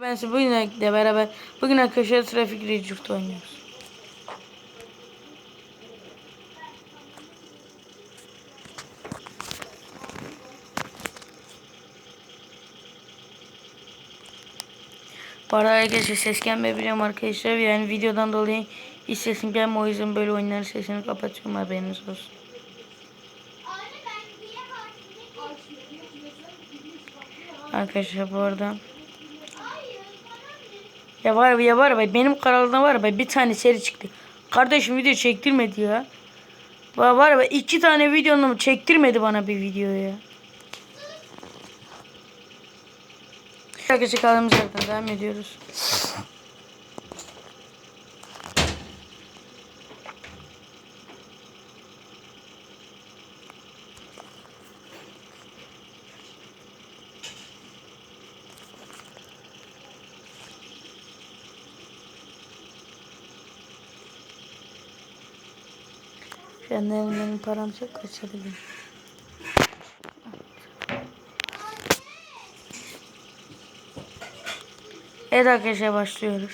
Ben size bugünle beraber bugün arkadaşlar trafik Rejuft oynuyoruz. Bu arada arkadaşlar ses gelmeyebiliyorum arkadaşlar. Yani videodan dolayı hiç sesim gelmiyor. O yüzden böyle oyunların sesini kapatıyorum haberiniz olsun. Arkadaşlar bu arada ya var ya var be benim kanalımda var be bir tane seri çıktı. Kardeşim video çektirmedi ya. Var var be iki tane videonu çektirmedi bana bir video ya. Arkadaşlar yerden devam ediyoruz. Şu benim param çok kaçırdım. Evet arkadaşlar başlıyoruz.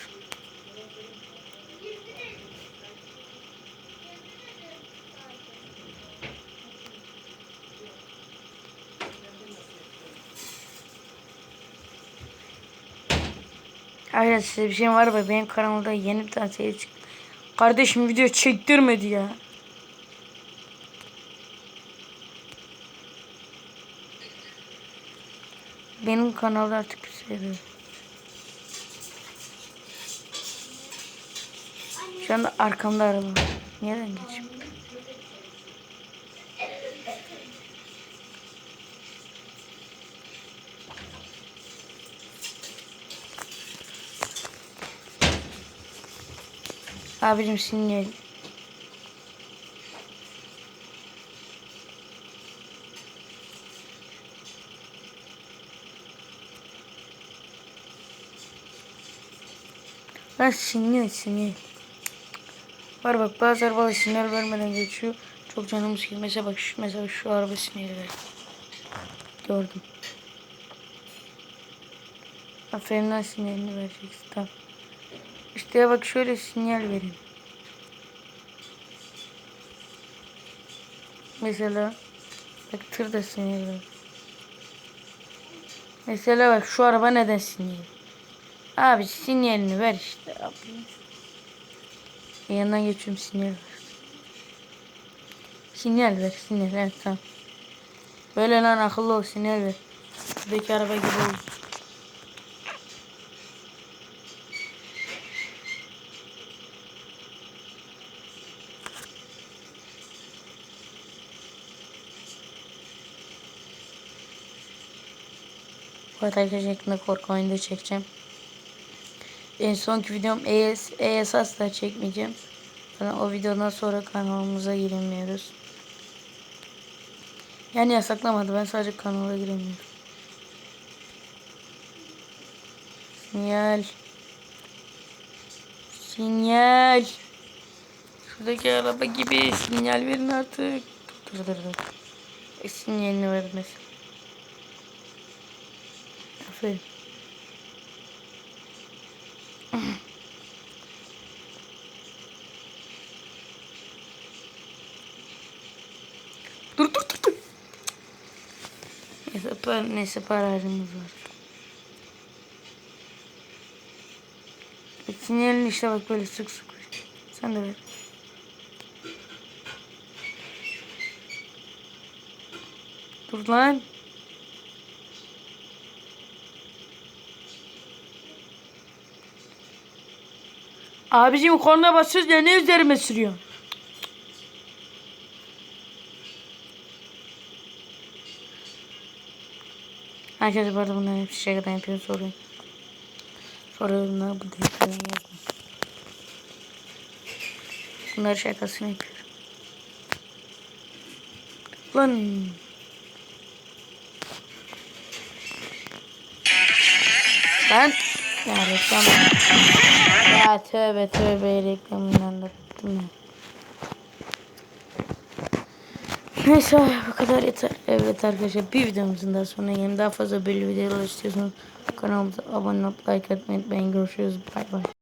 Arkadaşlar size bir şey var mı? Benim kanalımda yeni bir tane seri çıktı. Kardeşim video çektirmedi ya. Benim kanalda artık seri. Şu anda arkamda araba. Nereden geçeyim? Abicim sinyal. Lan sinyal sinyal. Var bak bazı arabalar sinyal vermeden geçiyor. Çok canım sıkıyor. Mesela bak şu, mesela şu araba sinyal ver. Gördüm. Aferin lan sinyalini vereceksin. Tamam. İşte bak şöyle sinyal verin. Mesela bak tır da sinyal ver. Mesela bak şu araba neden sinyal? Abi sinyalini ver işte abi. Yanından geçiyorum sinyal ver. Sinyal ver sinyal evet tamam. Böyle lan akıllı ol sinyal ver. Şuradaki araba gibi ol. Bu arkadaşlar yakında korku oyunu da çekeceğim. En sonki videom ES, ES asla çekmeyeceğim. Zaten o videodan sonra kanalımıza giremiyoruz. Yani yasaklamadı. Ben sadece kanala giremiyorum. Sinyal. Sinyal. Şuradaki araba gibi sinyal verin artık. Dur dur dur. Sinyalini vermesin. Aferin. Dur dur dur dur. Neyse, para, neyse paracımız var. Sinyalini işte bak böyle sık sık. Sen de ver. Dur lan. Abicim korna basıyoruz ya ne üzerime sürüyor? Herkes bu arada bunların hepsi şakadan yapıyor soruyor. Sonra bunlar bu değil falan yazma. Bunlar şakasını yapıyor. Lan. Ben ya reklam. Ya tövbe tövbe reklamından da ya. Neyse bu kadar yeter. Evet arkadaşlar bir videomuzun daha sonuna gelin. Daha fazla böyle videolar istiyorsanız kanalımıza abone olup like atmayı unutmayın. Görüşürüz. Bay bay.